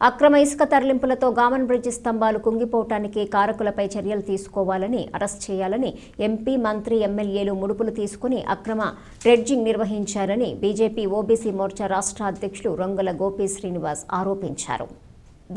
అక్రమ ఇసుక తరలింపులతో Gammon bridge స్తంభాలు కుంగిపోవటానికి కారకులపై చర్యలు తీసుకోవాలని అరెస్ట్ చేయాలని ఎంపీ మంత్రి ఎమ్మెల్యేలు ముడుపులు తీసుకుని అక్రమ డ్రెడ్జింగ్ నిర్వహించారని బీజేపీ ఓబీసీ మోర్చా రాష్ట్ర అధ్యక్షులు రంగుల గోపి శ్రీనివాస్ ఆరోపించారు.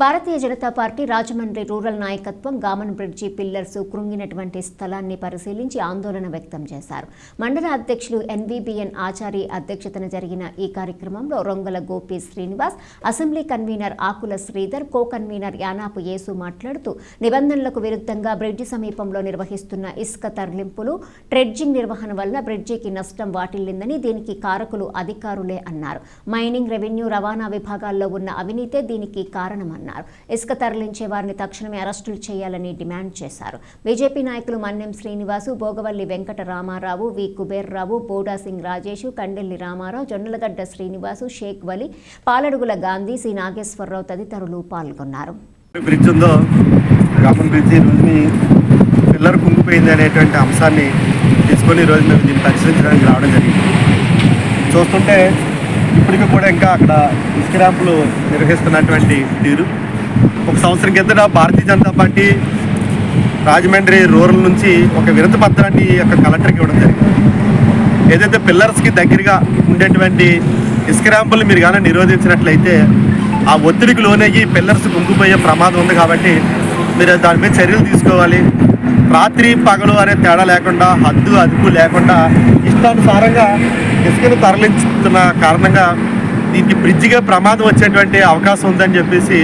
భారతీయ జనతా పార్టీ రాజమండ్రి రూరల్ నాయకత్వం గామన్ బ్రిడ్జి పిల్లర్స్ కృంగినటువంటి స్థలాన్ని పరిశీలించి ఆందోళన వ్యక్తం చేశారు. మండల అధ్యక్షులు ఎన్వీబీఎన్ ఆచారి అధ్యక్షతన జరిగిన ఈ కార్యక్రమంలో Rongala Gopi Srinivas assembly convener Akula Sridhar co convener Yanapu Yesu మాట్లాడుతూ నిబంధనలకు విరుద్ధంగా బ్రిడ్జి సమీపంలో నిర్వహిస్తున్న ఇసుక తరలింపులు ట్రెడ్జింగ్ నిర్వహణ వల్ల బ్రిడ్జికి నష్టం వాటిల్లిందని దీనికి కారకులు అధికారులే అన్నారు. మైనింగ్ రెవెన్యూ రవాణా విభాగాల్లో ఉన్న అవినీతే దీనికి కారణమన్నారు. అన్నారు ఇసుక తరలించే వారిని తక్షణమే అరెస్టులు చేయాలని డిమాండ్ చేశారు. బీజేపీ నాయకులు మన్నెం శ్రీనివాసు భోగవల్లి వెంకట రామారావు వి. కుబేర్రావు బోడా సింగ్ రాజేషు కండెల్లి రామారావు జొన్నలగడ్డ శ్రీనివాసు షేక్ వలి పాలడుగుల గాంధీ సి. నాగేశ్వరరావు తదితరులు పాల్గొన్నారు. బ్రిడ్జ్ ఉందో కామన్ బ్రిడ్జ్ రోజుని పిల్లర్ కుంగిపోయింది అనేటువంటి అంశాన్ని తీసుకొని ఈరోజు మేము దీన్ని పరిశీలించడానికి రావడం జరిగింది. చూస్తుంటే ఇప్పటికీ కూడా ఇంకా అక్కడ ఇసుక ర్యాంపులు నిర్వహిస్తున్నటువంటి తీరు. ఒక సంవత్సరం కిందట భారతీయ జనతా పార్టీ రాజమండ్రి రూరల్ నుంచి ఒక వినతి పత్రాన్ని ఈ యొక్క కలెక్టర్కి ఇవ్వడం జరిగింది. ఏదైతే పిల్లర్స్కి దగ్గరగా ఉండేటువంటి ఇసుక ర్యాంపులు మీరు కానీ నిరోధించినట్లయితే ఆ ఒత్తిడికి లోనయ్యి పిల్లర్స్ కుంగిపోయే ప్రమాదం ఉంది కాబట్టి మీరు దాని మీద చర్యలు తీసుకోవాలి. రాత్రి పగలు అనే తేడా లేకుండా హద్దు అదుపు లేకుండా ఇష్టానుసారంగా ఇసుకను తరలించుతున్న కారణంగా దీనికి బ్రిడ్జిగా ప్రమాదం వచ్చేటువంటి అవకాశం ఉందని చెప్పేసి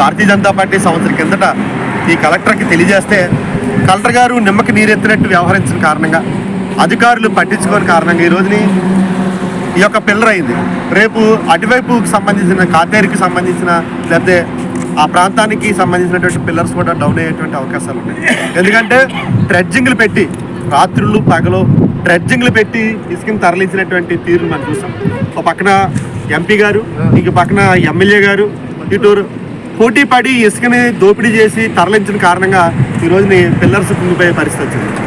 భారతీయ జనతా పార్టీ సంవత్సరం కిందట ఈ కలెక్టర్కి తెలియజేస్తే కలెక్టర్ గారు నిమ్మకి నీరెత్తినట్టు వ్యవహరించిన కారణంగా అధికారులు పట్టించుకోని కారణంగా ఈ రోజుని ఈ యొక్క పిల్లర్ అయింది. రేపు అటువైపుకి సంబంధించిన కాతేరికి సంబంధించిన లేకపోతే ఆ ప్రాంతానికి సంబంధించినటువంటి పిల్లర్స్ కూడా డౌన్ అయ్యేటువంటి అవకాశాలు ఉన్నాయి. ఎందుకంటే ట్రెడ్జింగ్లు పెట్టి రాత్రులు పగలు డ్రెడ్జింగ్లు పెట్టి ఇసుకని తరలించినటువంటి తీరును మనం చూసాం ఒక పక్కన ఎంపీ గారు ఇంక పక్కన ఎమ్మెల్యే గారు ఇటు పోటీ పడి ఇసుకని దోపిడీ చేసి తరలించిన కారణంగా ఈరోజు పిల్లర్స్ కుంగిపోయే పరిస్థితి వచ్చింది.